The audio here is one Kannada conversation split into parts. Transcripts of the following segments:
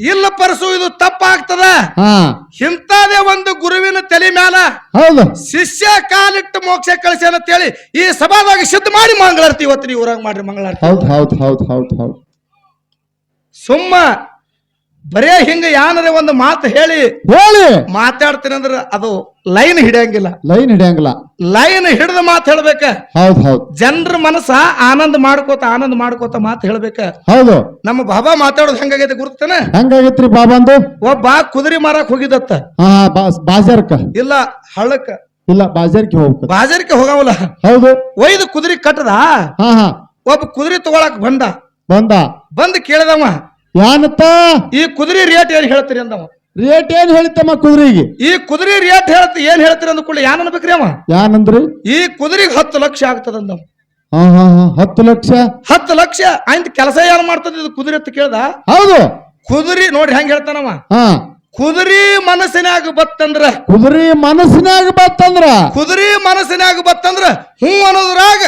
ಇಲ್ಲ ಪರಸು ಇದು ತಪ್ಪಾಗ್ತದ. ಹಾ. ಇಂಥದೇ ಒಂದು ಗುರುವಿನ ತಲೆ ಮ್ಯಾಲ ಹೌದು. ಶಿಷ್ಯ ಕಾಲಿಟ್ಟು ಮೋಕ್ಷ ಅಂತ ಹೇಳಿ ಈ ಸಭಾದಾಗ ಸಿದ್ಧ ಮಾಡಿ ಮಂಗಳಾರತಿ ಇವತ್ತು ನೀವು ಊರಾಗ ಮಾಡ್ರಿ ಮಂಗಳಾರತಿ. ಹೌದು ಹೌದು ಹೌದು ಹೌದು ಹೌದು. ಸುಮ್ಮ ಬರೇ ಹಿಂಗ ಯಾನರ ಒಂದು ಮಾತು ಹೇಳಿ ಹೇಳಿ. ಮಾತಾಡ್ತೀನಿ ಅಂದ್ರೆ ಅದು ಲೈನ್ ಹಿಡಿಯಂಗಿಲ್ಲ. ಲೈನ್ ಹಿಡಿಯಂಗಿಲ್ಲ. ಲೈನ್ ಹಿಡಿದ ಮಾತು ಹೇಳ್ಬೇಕ. ಹೌದು ಹೌದು. ಜನರ ಮನಸ್ಸ ಆನಂದ ಮಾಡ್ಕೋತ ಆನಂದ ಮಾಡ್ಕೋತ ಮಾತು ಹೇಳ್ಬೇಕ. ಹೌದು. ನಮ್ಮ ಬಾಬಾ ಮಾತಾಡೋದು ಹೆಂಗಾಗೈತೆ ಗುರುತಾನ? ಹೆಂಗಾಗೈತ್ರಿ ಬಾಬಂದು ಒಬ್ಬ ಕುದುರೆ ಮಾರಕ್ ಹೋಗಿದತ್ತ ಹಾ ಬಾಜಾರ್ಕ. ಇಲ್ಲ ಹಳ್ಳಕ್ಕ. ಇಲ್ಲ ಬಾಜಾರ್ಗೆ ಹೋಗ್ಬೇಕು. ಬಾಜಾರಕ್ಕೆ ಹೋಗವಲ್ಲ. ಹೌದು. ಒಯ್ದು ಕುದುರೆ ಕಟ್ಟದ ಹಾ ಹಾ. ಒಬ್ಬ ಕುದುರೆ ತಗೊಳಕ್ ಬಂದ. ಬಂದ. ಬಂದ್ ಕೇಳಿದವ. ಯಾನತ್ತ ಈ ಕುದುರೆ ರೇಟ್ ಏನ್ ಹೇಳ್ತೀರಿ ಅಂದವ? ರೇಟ್ ಏನ್ ಹೇಳಿತಮ್ಮ ಕುದುರೆಗೆ? ಈ ಕುದುರೆ ರೇಟ್ ಹೇಳ್ತ ಏನ್ ಹೇಳ್ತೀರಿ ಅಂದ ಕೂಡಲೇ ಯಾನ್ ಅನ್ಬೇಕ್ರಿ ಅವ? ಯಾನಂದ್ರಿ? ಈ ಕುದುರೆಗೆ ಹತ್ತು ಲಕ್ಷ ಹಾ ಹಾ ಹಾ ಹತ್ತು ಲಕ್ಷ? ಹತ್ತು ಲಕ್ಷ? ಆಯ್ತ ಕೆಲಸ ಏನ್ ಮಾಡ್ತದ ಇದು ಕುದುರೆ ಅಂತ ಕೇಳ್ದ? ಹೌದು. ಕುದುರೆ ನೋಡ್ರಿ ಹೆಂಗ್ ಹೇಳ್ತಾನವ. ಹಾ. ಕುದುರೆ ಮನಸ್ಸಿನಾಗ ಬತ್ತಂದ್ರ. ಕುದುರೆ ಮನಸ್ಸಿನಾಗ ಬತ್ತಂದ್ರ? ಕುದುರೆ ಮನಸ್ಸಿನಾಗ ಬತ್ತಂದ್ರ ಹ್ಞೂ ಅನ್ನೋದ್ರಾಗ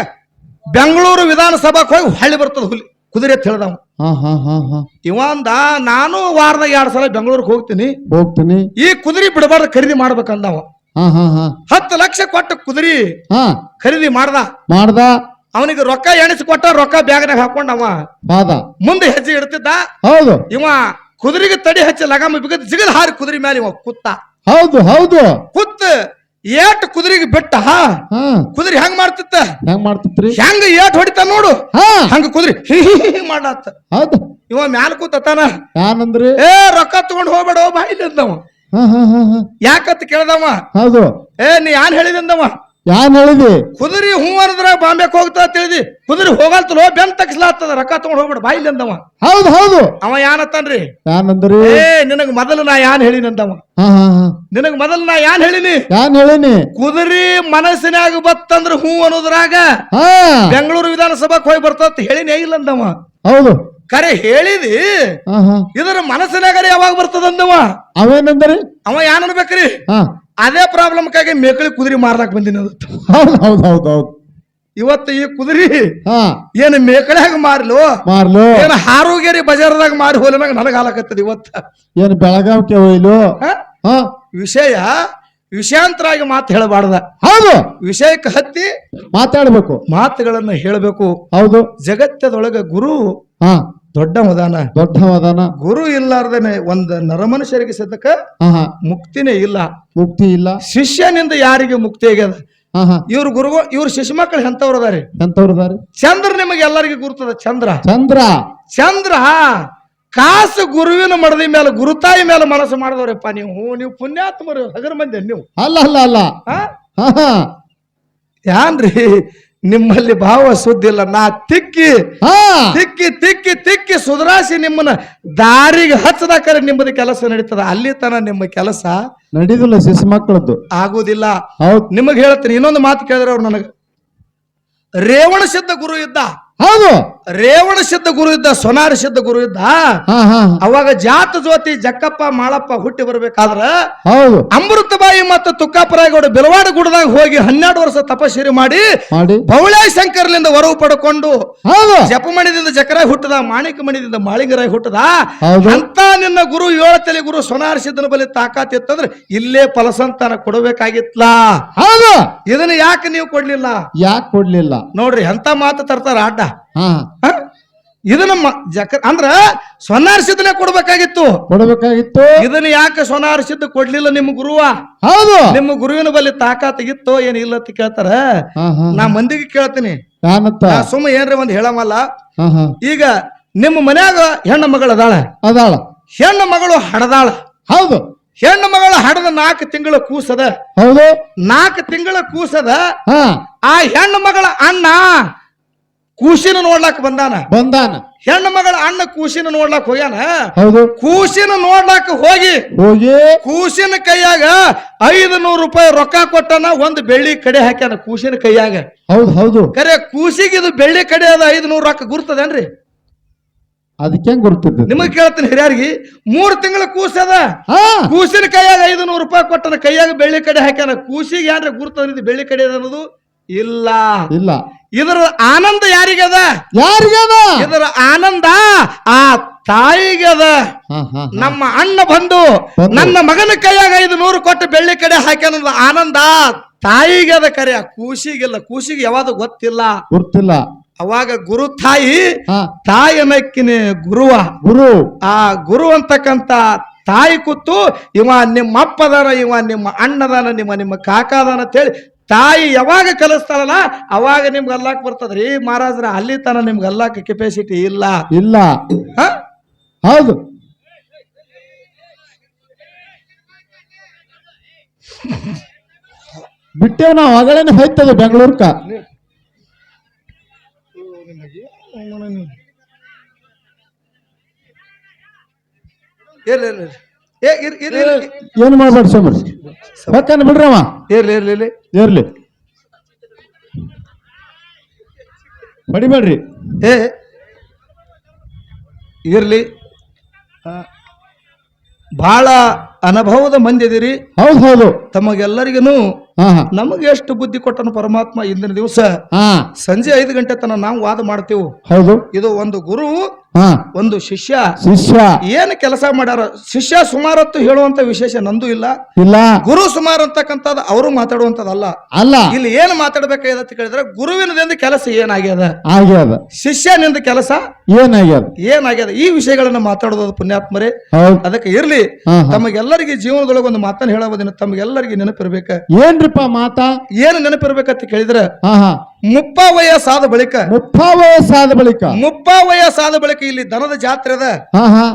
ಬೆಂಗಳೂರು ವಿಧಾನಸಭಾಕ್ ಹೋಗಿ ಹಳ್ಳಿ ಬರ್ತದ ಹುಲಿ. ಕುದುರೆ ತಿಳಿದವ ಹಾ ಹಾ ಹಾ ಹಾ. ಇವಂದ ನಾನು ವಾರದಾಗ ಎರಡ್ ಸಲ ಬೆಂಗಳೂರಿಗೆ ಹೋಗ್ತೀನಿ. ಹೋಗ್ತೀನಿ. ಈ ಕುದುರೆ ಬಿಡಬಾರ್ದು ಖರೀದಿ ಮಾಡ್ಬೇಕಂದವ. ಹಾ ಹಾ ಹಾ. ಹತ್ತು ಲಕ್ಷ ಕೊಟ್ಟು ಕುದುರೆ ಹಾ. ಖರೀದಿ ಮಾಡ್ದ. ಮಾಡ್ದ. ಅವನಿಗೆ ರೊಕ್ಕ ಎಣಿಸಿ ಕೊಟ್ಟ ರೊಕ್ಕ ಬ್ಯಾಗ್ನಾಗ ಹಾಕೊಂಡವ. ಪಾದ ಮುಂದೆ ಹೆಜ್ಜೆ ಇಡ್ತಿದ್ದ. ಹೌದು. ಇವ ಕುದುರೆಗೆ ತಡಿ ಹಚ್ಚಿ ಲಗಾಮ ಬಿಗದ್ ಜಿಗದ್ ಹಾರಿ ಕುದುರೆ ಮೇಲೆ ಇವ ಕುತ್ತ. ಹೌದು ಹೌದು. ಕುತ್ತ ಏಟ್ ಕುದುರೆಗೆ ಬಿಟ್ಟ ಹಾ? ಕುದುರೆ ಹೆಂಗ್ ಮಾಡ್ತಿತ್ತ? ಹೆಂಗ್ ಮಾಡ್ತಿತ್ರಿ? ಹೆಂಗ ಏಟ್ ಹೊಡಿತ ನೋಡು? ಹಾ. ಹಂಗ ಕುದುರೆ ಮಾಡತ್ತ ಹೌದು. ಇವ ಮ್ಯಾಲ ಕೂತಾನ ಯಾನಂದ್ರಿ? ಏ ರೊಕ್ಕ ತಗೊಂಡ್ ಹೋಗ್ಬೇಡ ಬಾಯಿಲಿ ಅಂದವ ಹಾ ಹಾ ಹಾ ಹಾ. ಯಾಕತ್ ಕೇಳ್ದವ? ಹೌದು. ಏ ನೀ ಯಾನ್ ಹೇಳಿದಂದವ? ಯಾನ್ ಹೇಳಿದಿ? ಕುದುರಿ ಹೂ ಬಾಂಬೆ ಬಾಂಬೆಕ್ ಹೋಗ್ತಾ ತಿಳಿದಿ ಕುದುರಿ ಹೋಗಲ್ತಲೋ ಬೆನ್ ತಗ್ಸ್ಲಾತ್ತದ ರೊಕ್ಕ ತಗೊಂಡ್ ಹೋಗ್ಬೇಡ ಬಾಯಿ ನಂದವ ಹೌದು ಹೌದು. ಅವ ಯಾನತ್ತಾನ್ರಿ ಯಾನಂದ್ರಿ? ಏ ನಿನಗ್ ಮೊದಲು ನಾ ಯಾನ್ ಹೇಳಿನಂದವ ಹಾ ಹಾ ಹಾ. ನಿನಗ್ ಮೊದಲು ನಾ ಯಾನ್ ಹೇಳಿನಿ? ಯಾನ್ ಹೇಳಿನಿ? ಕುದುರಿ ಮನಸ್ಸಿನಾಗ ಬತ್ತಂದ್ರ ಹೂ ಅನ್ನೋದ್ರಾಗ ಹಾ. ಬೆಂಗಳೂರು ವಿಧಾನಸಭಾಕ್ ಹೋಗಿ ಬರ್ತತ್ ಹೇಳಿನೇ ಇಲ್ಲ ಅಂದವ. ಹೌದು. ಕರೆ ಹೇಳಿದಿ? ಹಾ ಹಾ. ಇದರ ಮನಸ್ಸಿನಾಗರೆ ಯಾವಾಗ ಬರ್ತದಂದವ? ಅವೇನಂದ್ರಿ? ಅವ ಯಾನ್ ಅನ್ಬೇಕ್ರಿ? ಹಾ. ಅದೇ ಪ್ರಾಬ್ಲಮ್ಕಾಗಿ ಮೇಕಳಿ ಕುದುರೆ ಮಾರ್ಲಾಕ್ ಬಂದಿನ ಹೌದು ಹೌದು ಹೌದು ಹೌದು. ಇವತ್ತು ಈ ಕುದುರಿ ಹಾ. ಏನ್ ಮೇಕಳ್ಯಾಗ ಮಾರ್ಲು? ಮಾರ್ಲು. ಏನ್ ಹಾರುಗೇರಿ ಬಜಾರ್ದಾಗ ಮಾರಿ ಹೋಲಿನಾಗ ನನಗ ಹಾಲಕತ್ತದ ಇವತ್ತ? ಏನ್ ಬೆಳಗಾವ್ಕೆ ಹೋಯ್ಲು? ಹಾ? ಹಾ. ವಿಷಯ ವಿಷಯಾಂತರಾಗಿ ಮಾತು ಹೇಳಬಾರ್ದ. ಹೌದು. ವಿಷಯಕ್ಕೆ ಹತ್ತಿ ಮಾತಾಡ್ಬೇಕು. ಮಾತುಗಳನ್ನ ಹೇಳಬೇಕು. ಹೌದು. ಜಗತ್ತದೊಳಗ ಗುರು ಹಾ. ದೊಡ್ಡ ಮದಾನ. ದೊಡ್ಡ ಮದಾನ. ಗುರು ಇಲ್ಲಾರ್ದೇನೆ ಒಂದ್ ನರಮನುಷ್ಯರಿಗೆ ಸತಕ ಮುಕ್ತಿನೇ ಇಲ್ಲ. ಮುಕ್ತಿ ಇಲ್ಲ. ಶಿಷ್ಯನಿಂದ ಯಾರಿಗೆ ಮುಕ್ತಿ ಆಗ್ಯದ? ಇವ್ರ ಗುರು ಇವ್ರ ಶಿಶು ಮಕ್ಕಳು ಎಂತವ್ರದಾರಿ ಎಂತವ್ರದಾರಿ ಚಂದ್ರ ನಿಮಗೆ ಎಲ್ಲರಿಗೂ ಗುರುತದ? ಚಂದ್ರ. ಚಂದ್ರ. ಚಂದ್ರ ಕಾಸು ಗುರುವಿನ ಮಡದಿ ಮೇಲೆ ಗುರುತಾಯಿ ಮೇಲೆ ಮನಸ್ಸು ಮಾಡಿದವ್ರಪ್ಪ ನೀವು. ನೀವು ಪುಣ್ಯಾತ್ಮರು ಹಗರ ಮಂದಿ ನೀವು. ಅಲ್ಲ ಅಲ್ಲ ಅಲ್ಲ. ಆ? ನಿಮ್ಮಲ್ಲಿ ಭಾವ ಸುದ್ದಿಲ್ಲ ನಾ ತಿಕ್ಕಿ ಹಾ. ತಿಕ್ಕಿ ತಿಕ್ಕಿ ತಿಕ್ಕಿ ಸುಧಾರಿಸಿ ನಿಮ್ಮನ್ನ ದಾರಿಗೆ ಹಚ್ಚದಾಕರೆ ನಿಮ್ಮದು ಕೆಲಸ ನಡೀತದ. ಅಲ್ಲಿ ತನ ನಿಮ್ಮ ಕೆಲಸ ನಡೀದಿಲ್ಲ ಶಿಶು ಮಕ್ಕಳದ್ದು. ಆಗುದಿಲ್ಲ. ಹೌದು. ನಿಮಗೆ ಹೇಳ್ತೀನಿ ಇನ್ನೊಂದು ಮಾತು ಕೇಳಿದ್ರೆ ಅವ್ರು ನನಗೆ ರೇವಣ ಸಿದ್ಧ ಗುರು ಇದ್ದ. ಹೌದು. ರೇವಣ ಸಿದ್ಧ ಗುರು ಇದ್ದ ಸೋನಾರ ಸಿದ್ಧ ಗುರು ಇದ್ದ ಅವಾಗ ಜಾತ ಜ್ಯೋತಿ ಜಕ್ಕಪ್ಪ ಮಾಳಪ್ಪ ಹುಟ್ಟಿ ಬರ್ಬೇಕಾದ್ರ ಅಮೃತಬಾಯಿ ಮತ್ತು ತುಕ್ಕಾಪುರಾಯಗೌಡ ಬಿಲವಾಡ ಗುಡದಾಗ ಹೋಗಿ ಹನ್ನೆರಡು ವರ್ಷ ತಪಸ್ಸಿರಿ ಮಾಡಿ ಬೌಳಾಯಿ ಶಂಕರ್ಲಿಂದ ವರವು ಪಡ್ಕೊಂಡು ಹೌದು. ಜಪಮಣಿದಿಂದ ಜಕರಾಯಿ ಹುಟ್ಟದ ಮಾಣಿಕ ಮಣಿದಿಂದ ಮಾಳಿಂಗರಾಯಿ ಹುಟ್ಟದ. ಅಂತ ನಿನ್ನ ಗುರು ಏಳ ತಲೆ ಗುರು ಸೊನಾರ ಸಿದ್ಧನ ಬಲಿ ತಾಕತ್ ಇತ್ತಂದ್ರೆ ಇಲ್ಲೇ ಫಲಸಂತಾನ ಕೊಡಬೇಕಾಗಿತ್ಲಾ? ಇದನ್ನ ಯಾಕೆ ನೀವು ಕೊಡ್ಲಿಲ್ಲ? ಯಾಕೆ ಕೊಡ್ಲಿಲ್ಲ? ನೋಡ್ರಿ ಎಂತ ಮಾತು ತರ್ತಾರ ಅಡ್ಡ? ಇದನ್ನ ಮ- ಜಕ ಅಂದ್ರ ಸೊನಾರ ಸಿದ್ದನೆ ಕೊಡ್ಬೇಕಾಗಿತ್ತು. ಕೊಡ್ಬೇಕಾಗಿತ್ತು. ಇದನ್ನ ಯಾಕೆ ಸ್ವನಾರ್ಸಿದ್ದು ಕೊಡ್ಲಿಲ್ಲ ನಿಮ್ಮ ಗುರುವ? ಹೌದು. ನಿಮ್ಮ ಗುರುವಿನ ಬಳಿ ತಾಕಾತಿಗಿತ್ತೋ ಏನ್ ಇಲ್ಲ ಅಂತ ಕೇಳ್ತಾರ? ಹಾ ಹಾ. ನಾ ಮಂದಿಗೆ ಕೇಳ್ತೀನಿ. ಯಾನತ್ತ ನಾ ಸುಮ್ಮ ಏನ್ರಿ ಒಂದ್ ಹೇಳಮಲ್ಲ ಹಾ ಹಾ. ಈಗ ನಿಮ್ಮ ಮನ್ಯಾಗ ಹೆಣ್ಣು ಮಗಳು ಅದಾಳ. ಅದಾಳ. ಹೆಣ್ಣು ಮಗಳು ಹಡದಾಳ. ಹೌದು. ಹೆಣ್ಣು ಮಗಳು ಹಡದ ನಾಲ್ಕು ತಿಂಗಳ ಕೂಸದ. ಹೌದು. ನಾಲ್ಕು ತಿಂಗಳ ಕೂಸದ. ಹಾ. ಆ ಹೆಣ್ಣು ಮಗಳ ಅಣ್ಣ ಕೂಸಿನ ನೋಡ್ಲಾಕ್ ಬಂದಾನ? ಬಂದಾನ. ಹೆಣ್ಣು ಮಗಳ ಅಣ್ಣ ಕೂಸಿನ ನೋಡ್ಲಾಕ್ ಹೋಗ್ಯಾನ? ಹೌದು. ಕೂಸಿನ ನೋಡ್ಲಾಕ್ ಹೋಗಿ ಹೋಗಿ. ಕೂಸಿನ ಕೈಯಾಗ ಐದು ನೂರು ರೂಪಾಯಿ ರೊಕ್ಕ ಕೊಟ್ಟನ ಒಂದು ಬೆಳ್ಳಿ ಕಡೆ ಹಾಕ್ಯಾನ ಕೂಸಿನ ಕೈಯಾಗ. ಹೌದು ಹೌದು. ಕರೆ ಕೂಸಿಗೆ ಇದು ಬೆಳ್ಳಿ ಕಡೆ ಅದ ಐದು ನೂರು ರೊಕ್ಕ ಗುರ್ತದೇನ್ರಿ? ಅದಕ್ಕೆ ಹೆಂಗ್ ಗುರ್ತಿದ್ದ? ನಿಮಗ್ ಕೇಳ್ತೀನಿ ಹಿರಿಯರಿಗೆ ಮೂರ್ ತಿಂಗಳ ಕೂಸದ ಹಾ. ಕೂಸಿನ ಕೈಯಾಗ ಐದು ನೂರು ರೂಪಾಯಿ ಕೊಟ್ಟನ ಕೈಯಾಗ ಬೆಳ್ಳಿ ಕಡೆ ಹಾಕ್ಯಾನ. ಕೂಸಿಗೆ ಯಾರ ಗುರ್ತದ ಬೆಳ್ಳಿ ಕಡೆ ಅದ ಅನ್ನೋದು ಇಲ್ಲ. ಇಲ್ಲ. ಇದರ ಆನಂದ ಯಾರಿಗದ? ಯಾರಿಗದ? ಇದರ ಆನಂದ ಆ ತಾಯಿಗದ. ನಮ್ಮ ಅಣ್ಣ ಬಂದು. ನನ್ನ ಮಗನ ಕೈಯಾಗ ಐದು ನೂರು ಕೊಟ್ಟು ಬೆಳ್ಳಿ ಕಡೆ ಹಾಕ್ಯಾನದ ಆನಂದ. ತಾಯಿಗದ ಅದ ಕರೆ ಕೂಸಿಗಿಲ್ಲ ಕೂಸಿಗೆ ಯಾವಾಗ ಗೊತ್ತಿಲ್ಲ. ಗೊತ್ತಿಲ್ಲ. ಅವಾಗ ಗುರು ತಾಯಿ ಹಾ. ತಾಯಿ ಅನ್ನಕ್ಕಿನ ಗುರುವ. ಗುರು. ಆ ಗುರು ಅಂತಕ್ಕಂತ ತಾಯಿ ಕೂತು ಇವ ನಿಮ್ಮ ಅಪ್ಪದಾನ ಇವ ನಿಮ್ಮ ಅಣ್ಣದಾನ ನಿಮ್ಮ ನಿಮ್ಮ ಕಾಕಾದಾನ ಅಂತೇಳಿ ತಾಯಿ ಯಾವಾಗ ಕಲಿಸ್ತಾಳಲ್ಲ ಅವಾಗ ನಿಮ್ಗೆ ಅಲ್ಲಾಕ್ ಬರ್ತದ್ರಿ? ಮಹಾರಾಜ್ರ ಅಲ್ಲಿ ತನ ನಿಮ್ಗೆ ಅಲ್ಲಾಕ ಕೆಪಾಸಿಟಿ ಇಲ್ಲ. ಇಲ್ಲ. ಹ? ಹೌದು. ಬಿಟ್ಟೇವ್ ನಾವು ಅಗಳೇನೆ ಹೋಯ್ತದ ಬೆಂಗಳೂರ್ಕ. ಇರ್ಲಿ. ಏನ್ ಮಾಡ್ಬೇಡ ಸೋಮರ್? ಹೊಕ್ಕನ್ ಬಿಡ್ರವ ಇರ್ಲಿ ಇರ್ಲಿ ಇರ್ಲಿ. ಇರ್ಲಿ. ಬಡಿಬೇಡ್ರಿ. ಏ ಇರ್ಲಿ. ಆ, ಬಹಳ ಅನುಭವದ ಮಂದಿ ಇದೀರಿ. ಹೌದು ಹೌದು. ತಮಗೆಲ್ಲರಿಗೂ ನಮಗೆ ಎಷ್ಟು ಬುದ್ಧಿ ಕೊಟ್ಟನು ಪರಮಾತ್ಮ ಇಂದಿನ ದಿವಸ? ಸಂಜೆ ಐದು ಗಂಟೆ ತನಕ ನಾವು ವಾದ ಮಾಡ್ತೇವೆ. ಹೌದು. ಇದು ಒಂದು ಗುರು ಒಂದು ಶಿಷ್ಯ ಶಿಷ್ಯ. ಏನು ಕೆಲಸ ಮಾಡ್ಯಾರ ಶಿಷ್ಯ ಸುಮಾರತ್ತು ಹೇಳುವಂತ ವಿಶೇಷ ನಂದು ಇಲ್ಲ. ಇಲ್ಲ. ಗುರು ಸುಮಾರು ಅಂತಕ್ಕಂಥದ್ದು ಅವರು ಮಾತಾಡುವಂತದಲ್ಲ ಅಲ್ಲ. ಇಲ್ಲಿ ಏನ್ ಮಾತಾಡ್ಬೇಕಾಗ್ಯದ ಕೇಳಿದ್ರೆ ಗುರುವಿನದಿಂದ ಕೆಲಸ ಏನಾಗ್ಯದ? ಆಗ್ಯದ. ಶಿಷ್ಯನಿಂದ ಕೆಲಸ ಏನಾಗ್ಯದ? ಏನಾಗ್ಯದ? ಈ ವಿಷಯಗಳನ್ನ ಮಾತಾಡೋದು ಪುಣ್ಯಾತ್ಮರೇ. ಅದಕ್ಕೆ ಇರ್ಲಿ. ತಮಗೆಲ್ಲರಿಗೆ ಜೀವನದೊಳಗೆ ಒಂದು ಮಾತನ್ನ ಹೇಳೋದಿನ ತಮಗೆಲ್ಲರಿಗೆ ನೆನಪಿರ್ಬೇಕ. ಏನ್ರಿಪ್ಪ ಮಾತಾ? ಏನು ನೆನಪಿರ್ಬೇಕಂತ ಕೇಳಿದ್ರೆ ಮುಪ್ಪ ವಯಸ್ಸಾದ ಬಳಿಕ ಮುಪ್ಪ ವಯಸ್ಸಾದ ಬಳಿಕ ಮುಪ್ಪ ವಯಸ್ಸಾದ ಬಳಿಕ ಇಲ್ಲಿ ದನದ ಜಾತ್ರೆ ಅದ.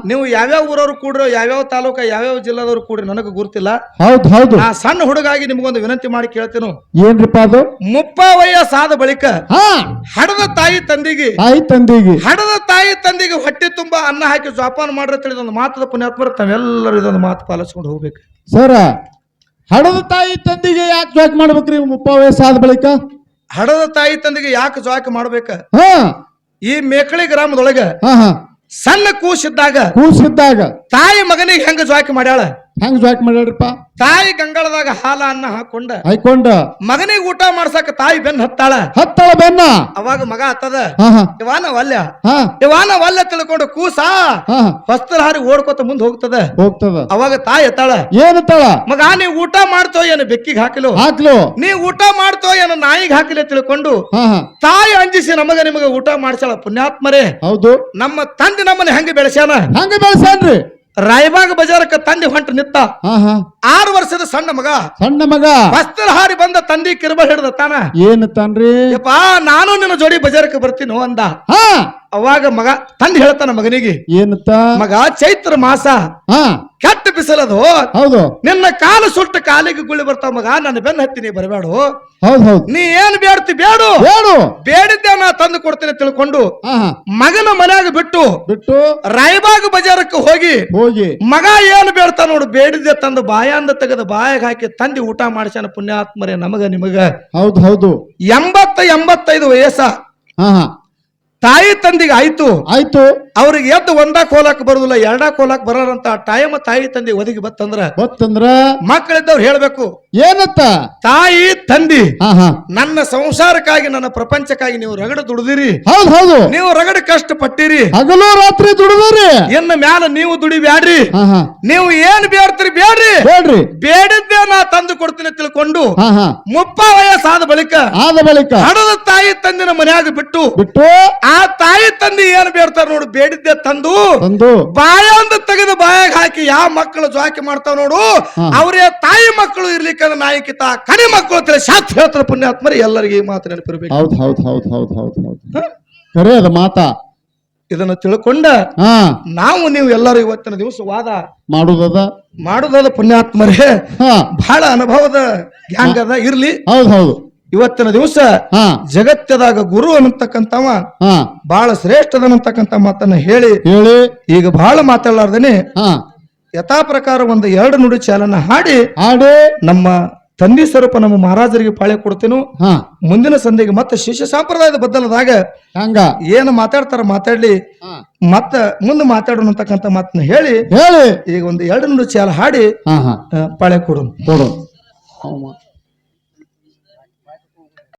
ನೀವು ಯಾವ್ಯಾವ ಊರವ್ರು ಕೂಡ್ರೋ ಯಾವ್ಯಾವ ತಾಲೂಕ ಯಾವ್ಯಾವ ಜಿಲ್ಲಾದವ್ರು ಕೂಡ್ರಿ ನನಗೆ ಗೊತ್ತಿಲ್ಲ ಹೌದು ಹೌದು. ಆ ಸಣ್ಣ ಹುಡುಗಾಗಿ ನಿಮ್ಗೊಂದು ವಿನಂತಿ ಮಾಡಿ ಕೇಳ್ತೇನು. ಏನ್ರಿಪ್ಪ ಅದು? ಮುಪ್ಪ ವಯಸ್ಸಾದ ಬಳಿಕ ಹಡದ ತಾಯಿ ತಂದಿಗೆ ತಾಯಿ ತಂದಿಗೆ. ಹಡದ ತಾಯಿ ತಂದಿಗೆ ಹೊಟ್ಟೆ ತುಂಬಾ ಅನ್ನ ಹಾಕಿ ಜೋಪಾನ ಮಾಡ್ರ ತಿಳಿದೊಂದು ಮಾತದ ಪುಣ್ಯಾತ್ಮರ ತಾವೆಲ್ಲರೂ ಇದೊಂದು ಮಾತು ಪಾಲಿಸ್ಕೊಂಡು ಹೋಗ್ಬೇಕು. ಸರ ಹಡದ ತಾಯಿ ತಂದಿಗೆ ಯಾಕೆ ಜಾಕ್ ಮಾಡ್ಬೇಕ್ರಿ ಮುಪ್ಪ ವಯಸ್ಸಾದ ಬಳಿಕ? ಹಡದ ತಾಯಿ ತಂದೆಗೆ ಯಾಕೆ ಜಾಕ ಮಾಡ್ಬೇಕ? ಹಾ. ಈ ಮೇಕಳಿ ಗ್ರಾಮದೊಳಗ ಹಾ ಹಾ. ಸಣ್ಣ ಕೂಸಿದ್ದಾಗ ಕೂಸಿದ್ದಾಗ ತಾಯಿ ಮಗನಿಗೆ ಹೆಂಗ ಜೋಕ ಮಾಡ್ಯಾಳ? ಹೆಂಗ್ ಜಾಕ್ ಮಾಡ್ಯಾಳ್ರಿಪ್ಪ ತಾಯಿ ಗಂಗಳದಾಗ ಹಾಲ ಅನ್ನ ಹಾಕೊಂಡ ಹಾಕೊಂಡ ಮಗನಿಗೆ ಊಟ ಮಾಡ್ಸಕ ತಾಯಿ ಬೆನ್ ಹತ್ತಾಳ. ಹತ್ತಾಳ ಬೆನ್ನ? ಅವಾಗ ಮಗ ಹತ್ತದ. ಇವಾನ ವಲ್ಯ. ಇವಾನ ವಲ್ಯ ತಿಳ್ಕೊಂಡು ಕೂಸ ಹಾ ವಸ್ತ್ರ ಹಾರಿ ಓಡ್ಕೊತ ಮುಂದೆ ಹೋಗ್ತದ. ಹೋಗ್ತದ. ಅವಾಗ ತಾಯಿ ಎತ್ತಾಳ ಏನತ್ತಳ ಮಗ ನೀ ಊಟ ಮಾಡ್ತೋ ಏನು ಬೆಕ್ಕಿಗೆ ಹಾಕಲು? ಹಾಕ್ಲು. ನೀ ಊಟ ಮಾಡ್ತೋ ಏನು ನಾಯಿಗೆ ಹಾಕಿಲೆ ತಿಳ್ಕೊಂಡು ತಾಯಿ ಅಂಜಿಸಿ ನಮಗ ನಿಮಗ ಊಟ ಮಾಡ್ಸಾಳ ಪುಣ್ಯಾತ್ಮರೇ. ಹೌದು. ನಮ್ಮ ತಂದೆ ನಮ್ಮನ್ನ ಹೆಂಗ ಬೆಳೆಸ್ಯಾನ? ಹಂಗ ಬೆಳೆಸನ್ರಿ ರಾಯಬಾಗ ಬಜಾರಕ್ಕ ತಂದೆ ಹೊಂಟ ನಿತ್ತ. ಹಾ ಹಾ. ಆರು ವರ್ಷದ ಸಣ್ಣ ಮಗ. ಸಣ್ಣ ಮಗ. ವಸ್ತ್ರ ಹಾರಿ ಬಂದ ತಂದಿ ಕಿರ್ಬ ಹಿಡ್ದ ತಾನ. ಏನತ್ತಾನ್ರಿ ಯಪ್ಪ ನಾನು ನಿನ್ನ ಜೋಡಿ ಬಜಾರಕ್ಕೆ ಬರ್ತೀನಿ ಅಂದ. ಹಾ. ಅವಾಗ ಮಗ ತಂದೆ ಹೇಳ್ತಾನ ಮಗನಿಗೆ ಏನಂತ ಮಗ ಚೈತ್ರ ಮಾಸ ಹಾ. ಕೆಟ್ಟ ಬಿಸಿಲದು. ಹೌದು. ನಿನ್ನ ಕಾಲು ಸುಟ್ಟ ಕಾಲಿಗೆ ಗುಳಿ ಬರ್ತಾವ ಮಗ ನನ್ನ ಬೆನ್ನ ಹತ್ತೀನಿ ಬರಬೇಡು ಹೌದು ಹೌದು. ನೀ ಏನ್ ಬೇಡ್ತಿ ಬೇಡು. ಬೇಡು. ಬೇಡಿದ್ದೆ ನಾ ತಂದು ಕೊಡ್ತೀನಿ ತಿಳ್ಕೊಂಡು ಹಾ ಹಾ. ಮಗನ ಮನ್ಯಾಗ ಬಿಟ್ಟು ಬಿಟ್ಟು ರಾಯಬಾಗ್ ಬಜಾರಕ್ಕೆ ಹೋಗಿ ಹೋಗಿ. ಮಗ ಏನ್ ಬೇಡ್ತಾ ನೋಡು ಬೇಡಿದ್ದೆ ತಂದು ಬಾಯಾಂದ ತೆಗೆದು ಬಾಯಾಗ ಹಾಕಿ ತಂದಿ ಊಟ ಮಾಡಿಸ್ಯಾನ ಪುಣ್ಯಾತ್ಮರೇ ನಮಗ ನಿಮಗ. ಹೌದು ಹೌದು. ಎಂಬತ್ತ ಎಂಬತ್ತೈದು ವಯಸ್ಸ. ಹಾ ಹಾ. ತಾಯಿ ತಂದಿಗೆ ಆಯ್ತು. ಆಯ್ತು. ಅವ್ರಿಗೆ ಎದ್ದು ಒಂದ ಕೋಲಾಕ್ ಬರುದಿಲ್ಲ ಎರಡ ಕೋಲಾಕ್ ಬರೋರಂತ ಟೈಮ್ ತಾಯಿ ತಂದೆ ಒದಗಿ ಬತ್ತಂದ್ರ ಬತ್ತಂದ್ರ ಮಕ್ಕಳಿದ್ದವ್ರು ಹೇಳ್ಬೇಕು. ಏನತ್ತ ತಾಯಿ ತಂದಿ ನನ್ನ ಸಂಸಾರಕ್ಕಾಗಿ ನನ್ನ ಪ್ರಪಂಚಕ್ಕಾಗಿ ನೀವು ರಗಡ ದುಡಿದಿರಿ. ಹೌದು ಹೌದು. ನೀವು ರಗಡ ಕಷ್ಟ ಪಟ್ಟಿರಿ ಹಗಲು ರಾತ್ರಿ ದುಡಿದ್ರಿ. ಇನ್ನ ಮ್ಯಾಲ ನೀವು ದುಡಿಬ್ಯಾಡ್ರಿ. ನೀವು ಏನ್ ಬೇಡ್ತೀರಿ ಬೇಡ್ರಿ ಬೇಡ್ರಿ. ಬೇಡಿದ್ದೆ ನಾ ತಂದು ಕೊಡ್ತೀನಿ ತಿಳ್ಕೊಂಡು ಮುಪ್ಪ ವಯಸ್ಸಾದ ಬಳಿಕ ಆದ ಬಳಿಕ ಹಣದ ತಾಯಿ ತಂದಿನ ಮನೆಯಾಗ ಬಿಟ್ಟು ಬಿಟ್ಟು ಆ ತಾಯಿ ತಂದೆ ಏನ್ ಬೇಡ್ತಾರ ನೋಡು ಬೇಡಿದ್ದೆ ತಂದು ತಂದು. ಬಾಯಂದ ತೆಗೆದು ಬಾಯಾಗ ಹಾಕಿ ಯಾವ ಮಕ್ಕಳು ಜಾಕಿ ಮಾಡ್ತಾವ ನೋಡು ಅವರೇ ತಾಯಿ ಮಕ್ಕಳು ಇರ್ಲಿಕ್ಕೆ ನಾಯಕಿತ ಕಡಿ ಮಕ್ಕಳು ತಿಳಿ ಶಾಸ್ತ್ರ ಹೇಳ್ತಾರೆ ಪುಣ್ಯಾತ್ಮರಿ ಎಲ್ಲರಿಗೆ ಈ ಮಾತು ನೆನಪಿರ್ಬೇಕು. ಹೌದು ಹೌದು ಹೌದು ಹೌದು ಹೌದು ಹೌದು. ಕರೆ ಅದ ಮಾತಾ. ಇದನ್ನ ತಿಳ್ಕೊಂಡ ನಾವು ನೀವು ಎಲ್ಲರೂ ಇವತ್ತಿನ ದಿವಸ ವಾದ ಮಾಡುದದ? ಮಾಡುದದ ಪುಣ್ಯಾತ್ಮರೇ ಬಹಳ ಅನುಭವದ ಗ್ಯಾಂಗ್ ಅದ ಇರ್ಲಿ. ಹೌದು ಹೌದು. ಇವತ್ತಿನ ದಿವಸ ಹಾ. ಜಗತ್ತದಾಗ ಗುರು ಅನ್ನತಕ್ಕಂಥವ ಹಾ. ಬಹಳ ಶ್ರೇಷ್ಠದನ್ನತಕ್ಕಂಥ ಮಾತನ್ನ ಹೇಳಿ ಹೇಳಿ. ಈಗ ಬಹಳ ಮಾತಾಡಲಾರ್ದೇನೆ. ಹಾ. ಯಥಾ ಪ್ರಕಾರ ಒಂದು ಎರಡು ನುಡಿ ಚಾಲನ ಹಾಡಿ ಹಾಡಿ. ನಮ್ಮ ತಂದಿ ಸ್ವರೂಪ ನಮ್ಮ ಮಹಾರಾಜರಿಗೆ ಪಾಳೆ ಕೊಡ್ತೇನು. ಹಾ. ಮುಂದಿನ ಸಂಧಿಗೆ ಮತ್ತೆ ಶಿಷ್ಯ ಸಂಪ್ರದಾಯದ ಬದಲದಾಗ ಹಂಗ. ಏನು ಮಾತಾಡ್ತಾರ ಮಾತಾಡ್ಲಿ ಹಾ. ಮತ್ತ ಮುಂದೆ ಮಾತಾಡೋಣ ಅಂತಕ್ಕಂತ ಮಾತನ್ನ ಹೇಳಿ ಹೇಳಿ. ಈಗ ಒಂದು ಎರಡು ನುಡಿ ಚಾಲ ಹಾಡಿ ಪಾಳೆ ಕೊಡೋಣ. ಕೊಡು.